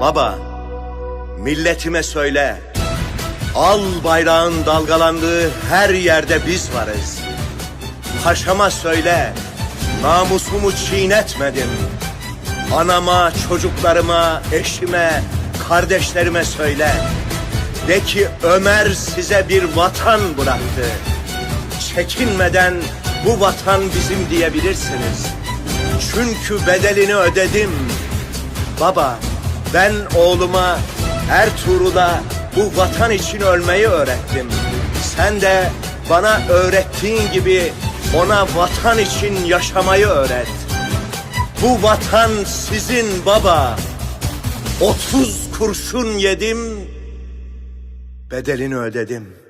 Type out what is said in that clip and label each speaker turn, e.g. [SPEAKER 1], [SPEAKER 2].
[SPEAKER 1] Baba, milletime söyle. Al bayrağın dalgalandığı her yerde biz varız. Paşama söyle, namusumu çiğnetmedim. Anama, çocuklarıma, eşime, kardeşlerime söyle. De ki Ömer size bir vatan bıraktı. Çekinmeden bu vatan bizim diyebilirsiniz. Çünkü bedelini ödedim. Baba, ben oğluma Ertuğrul'a bu vatan için ölmeyi öğrettim. Sen de bana öğrettiğin gibi ona vatan için yaşamayı öğret. Bu vatan sizin baba. 30 kurşun yedim, bedelini ödedim.